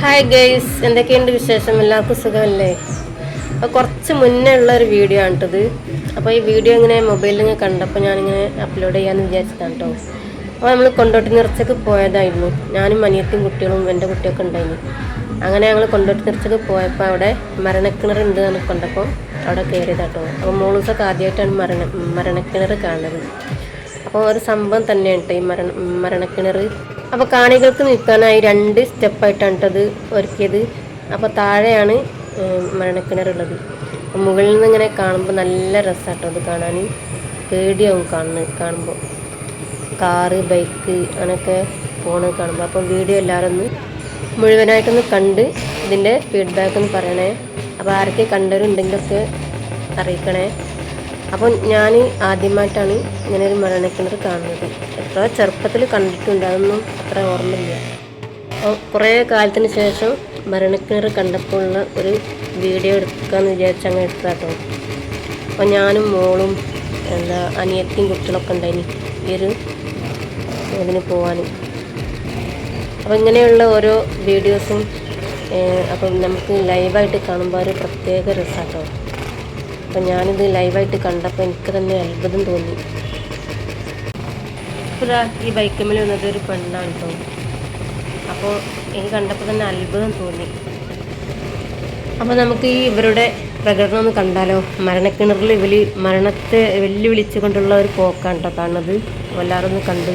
Hi guys എന്തൊക്കെയുണ്ട് വിശേഷം? എല്ലാവർക്കും സുഖമല്ലേ? അപ്പോൾ കുറച്ച് മുന്നേ ഉള്ള ഒരു വീഡിയോ ആണ് കേട്ടത് അപ്പോൾ ഈ വീഡിയോ ഇങ്ങനെ മൊബൈലിൽ ഇങ്ങനെ കണ്ടപ്പോൾ ഞാനിങ്ങനെ അപ്ലോഡ് ചെയ്യാമെന്ന് വിചാരിച്ചതാണ് കേട്ടോ അപ്പോൾ നമ്മൾ കൊണ്ടോട്ടി നിറച്ചൊക്കെ പോയതായിരുന്നു. ഞാനും മനിയത്തും കുട്ടികളും എന്റെ കുട്ടിയൊക്കെ ഉണ്ടായിരുന്നു അങ്ങനെ ഞങ്ങൾ കൊണ്ടോട്ടി നിറച്ചൊക്കെ പോയപ്പോൾ അവിടെ മരണക്കിണർ ഉണ്ട് എന്ന് കണ്ടപ്പോൾ അവിടെ കയറിയതാട്ടോ അപ്പോൾ മോളൂസൊക്കെ ആദ്യമായിട്ടാണ് മരണ മരണക്കിണർ കാണുന്നത്. അപ്പോൾ ഒരു സംഭവം തന്നെയാണ് കേട്ടോ ഈ മരണ മരണക്കിണർ. അപ്പോൾ കാണികൾക്ക് നിൽക്കാനായി രണ്ട് സ്റ്റെപ്പായിട്ടാണ് അത് ഒരുക്കിയത്. അപ്പോൾ താഴെയാണ് മരണക്കിണറുള്ളത്. മുകളിൽ നിന്ന് ഇങ്ങനെ കാണുമ്പോൾ നല്ല രസമാട്ടോ അത് കാണാൻ പേടിയാവും കാണുന്നത് കാണുമ്പോൾ കാറ് ബൈക്ക് അങ്ങനെയൊക്കെ പോണത് കാണുമ്പോൾ അപ്പോൾ വീഡിയോ എല്ലാവരും ഒന്ന് മുഴുവനായിട്ടൊന്ന് കണ്ട് ഇതിന്റെ ഫീഡ്ബാക്ക് ഒന്ന് പറയണേ. അപ്പോൾ ആരൊക്കെ കണ്ടവരുണ്ടെങ്കിലൊക്കെ അറിയിക്കണേ. അപ്പോൾ ഞാൻ ആദ്യമായിട്ടാണ് ഇങ്ങനെ ഒരു മരണക്കിണർ കാണുന്നത്. എത്ര ചെറുപ്പത്തിൽ കണ്ടിട്ടുണ്ട് അതൊന്നും അത്ര ഓർമ്മയില്ല. അപ്പോൾ കുറേ കാലത്തിന് ശേഷം മരണക്കിണർ കണ്ടപ്പോൾ ഉള്ള ഒരു വീഡിയോ എടുക്കാമെന്ന് വിചാരിച്ച് അങ്ങനെ എടുത്താട്ടോ അപ്പോൾ ഞാനും മോളും എന്താ അനിയത്തിയും കുട്ടികളൊക്കെ ഉണ്ടായിനി ഈ ഒരു ഇതിന് പോകാൻ അപ്പോൾ ഇങ്ങനെയുള്ള ഓരോ വീഡിയോസും അപ്പം നമുക്ക് ലൈവായിട്ട് കാണുമ്പോൾ ഒരു പ്രത്യേക രസമാട്ടോ അപ്പം ഞാനിത് ലൈവായിട്ട് കണ്ടപ്പോൾ എനിക്ക് തന്നെ അത്ഭുതം തോന്നി. ഇപ്പോൾ ഈ ബൈക്കമ്മിൽ വന്നത് ഒരു പെണ്ണാണ് കേട്ടോ അപ്പോൾ എനിക്ക് കണ്ടപ്പോൾ തന്നെ അത്ഭുതം തോന്നി. അപ്പോൾ നമുക്ക് ഈ ഇവരുടെ പ്രകടനം ഒന്ന് കണ്ടാലോ? മരണക്കിണറിൽ ഇവർ മരണത്തെ വെല്ലുവിളിച്ചു കൊണ്ടുള്ള ഒരു പോക്കാണ് കേട്ടോ കാണുന്നത്. എല്ലാവരും ഒന്ന് കണ്ടു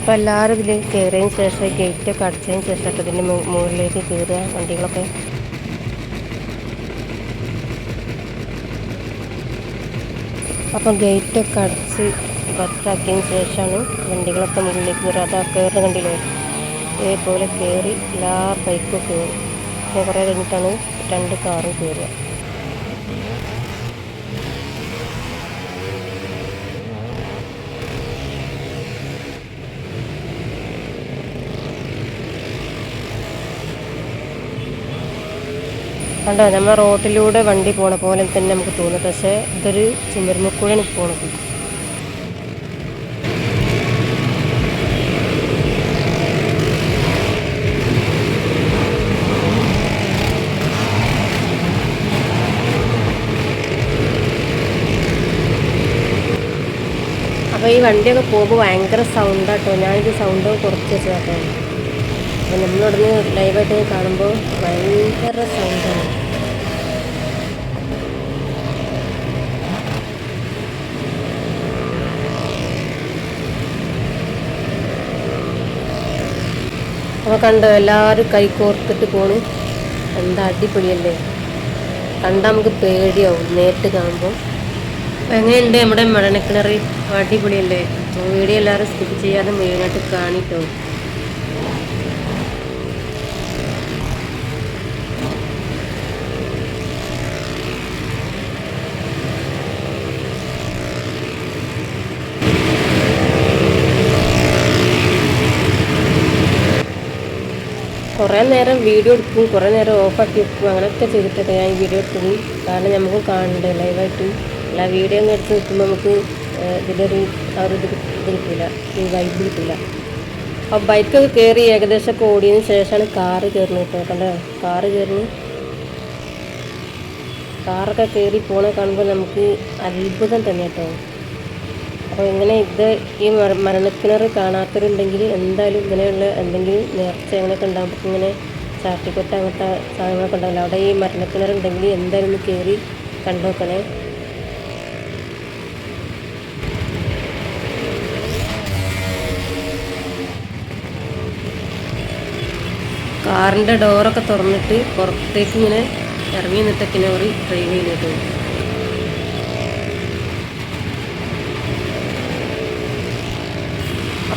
അപ്പോൾ എല്ലാവരും ഇതിൽ കയറിയതിന് ശേഷം ഗേറ്റൊക്കെ അടച്ചതിന് ശേഷം ഇതിന്റെ മുകളിലേക്ക് കയറുക വണ്ടികളൊക്കെ അപ്പം ഗേറ്റൊക്കെ അടച്ച് ബസ്സാക്കിയതിന് ശേഷമാണ് വണ്ടികളൊക്കെ മുകളിലേക്ക് കയറുക അതാ കയറുന്ന കണ്ടില്ലേ ഇതേപോലെ കയറി എല്ലാ ബൈക്കും കയറി പിന്നെ കുറേ കഴിഞ്ഞിട്ടാണ് രണ്ട് കാറും കയറുക കണ്ടോ നമ്മൾ റോട്ടിലൂടെ വണ്ടി പോണ പോലെ തന്നെ നമുക്ക് തോന്നും. പക്ഷേ ഇതൊരു ചുമരുമുക്കൂടെയാണ് പോണത്. അപ്പോൾ ഈ വണ്ടിയൊക്കെ പോകുമ്പോൾ ഭയങ്കര സൗണ്ടാട്ടോ ഞാനിത് സൗണ്ട് കുറച്ച് വെച്ചതാട്ടോ. നമ്മളിവിടുന്ന് ലൈവായിട്ട് കാണുമ്പോൾ ഭയങ്കര സൗണ്ടാണ് അപ്പോൾ കണ്ടോ എല്ലാവരും കൈ കോർത്തിട്ട് പോണു. എന്താ അടിപൊളിയല്ലേ? കണ്ടാൽ നമുക്ക് പേടിയാവും നേരിട്ട് കാണുമ്പോൾ എങ്ങനെയുണ്ട് നമ്മുടെ മഴനക്കിണർ അടിപൊളിയല്ലേ? വീഡിയോ എല്ലാവരും സ്കിപ്പ് ചെയ്യാതെ മെയിനായിട്ട് കാണിട്ടോ കുറേ നേരം വീഡിയോ എടുക്കും കുറേ നേരം ഓഫാക്കി വെക്കും അങ്ങനെയൊക്കെ ചെയ്തിട്ടൊക്കെ ഞാൻ വീഡിയോ എടുത്തത് കാരണം നമുക്ക് കാണണ്ടേ ലൈവായിട്ട് അല്ല വീഡിയോ ഒന്നും എടുത്ത് നിൽക്കുമ്പോൾ നമുക്ക് ഇതിലൊരു ആ ഒരു ഇത് കിട്ട- ഇത് കിട്ടില്ല ഈ വൈബ് കിട്ടില്ല അപ്പോൾ ബൈക്കൊക്കെ കയറി ഏകദേശം ഒക്കെ ഓടിയതിന് ശേഷമാണ് കാറ് കയറുന്നത് കേട്ടോ കണ്ടോ? കാറ് കയറി കാറൊക്കെ കയറി പോണ കാണുമ്പോൾ നമുക്ക് അത്ഭുതം തന്നെ കേട്ടോ. അപ്പോൾ ഇങ്ങനെ ഇത് ഈ മര- മരണക്കിണർ കാണാത്തവരുണ്ടെങ്കിൽ എന്തായാലും ഇങ്ങനെയുള്ള എന്തെങ്കിലും നേർച്ച അങ്ങനെയൊക്കെ ഉണ്ടാകുമ്പോൾ ഇങ്ങനെ ചാട്ടിക്കൊട്ട അങ്ങനത്തെ സാധനങ്ങളൊക്കെ ഉണ്ടാവില്ല? അവിടെ ഈ മരണക്കിണർ ഉണ്ടെങ്കിൽ എന്തായാലും ഒന്ന് കയറി കണ്ടു നോക്കണേ. കാറിന്റെ ഡോറൊക്കെ തുറന്നിട്ട് പുറത്തേക്ക് ഇങ്ങനെ ഇറങ്ങി നിന്നിട്ടൊക്കെ അവർ ഡ്രൈവ് ചെയ്യുന്നത്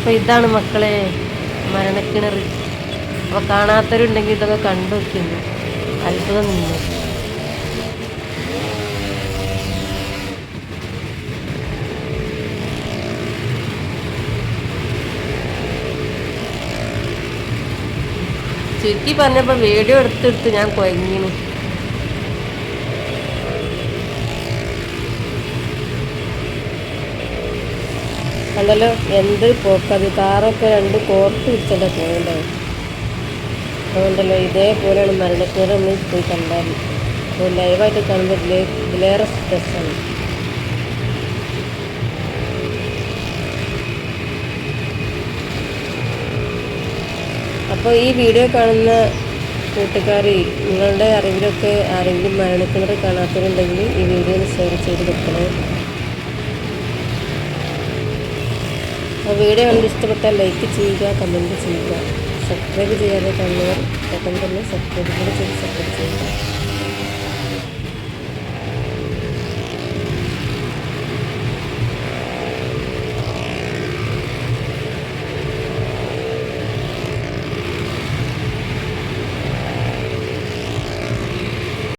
അപ്പോൾ ഇതാണ് മക്കളെ മരണക്കിണർ. അപ്പോൾ കാണാത്തവരുണ്ടെങ്കിൽ ഇതൊക്കെ കണ്ടു വയ്ക്കുന്നു അത്ഭുതം നിന്നു ചുരുക്കി പറഞ്ഞപ്പോൾ വീഡിയോ എടുത്തെടുത്ത് ഞാൻ കുഴങ്ങിന് കണ്ടല്ലോ? എന്ത് പോക്കത്? കാറൊക്കെ രണ്ട് കോർത്ത് പിടിച്ചല്ലേ പോയത് അതുകൊണ്ടല്ലോ ഇതേപോലെയാണ് മരണക്കിണർ നമ്മൾ പോയി കണ്ടാൽ. അപ്പോൾ ലൈവായിട്ട് കാണുമ്പോൾ ഇതിലേ സ്ട്രെസ്സാണ് അപ്പോൾ ഈ വീഡിയോ കാണുന്ന കൂട്ടുകാർ നിങ്ങളുടെ അറിവിലൊക്കെ ആരെങ്കിലും മരണക്കിണർ കാണാത്തവരുണ്ടെങ്കിൽ ഈ വീഡിയോ ഒന്ന് ഷെയർ ചെയ്ത് വെക്കണേ അപ്പോൾ വീഡിയോ കണ്ട് ഇഷ്ടപ്പെട്ടാൽ ലൈക്ക് ചെയ്യുക കമന്റ് ചെയ്യുക. സബ്സ്ക്രൈബ് ചെയ്യാതെ കണ്ണുകൾ പെട്ടെന്ന് തന്നെ സബ്സ്ക്രൈബ് കൂടെ ചെയ്ത് സപ്പോർട്ട് ചെയ്യുക.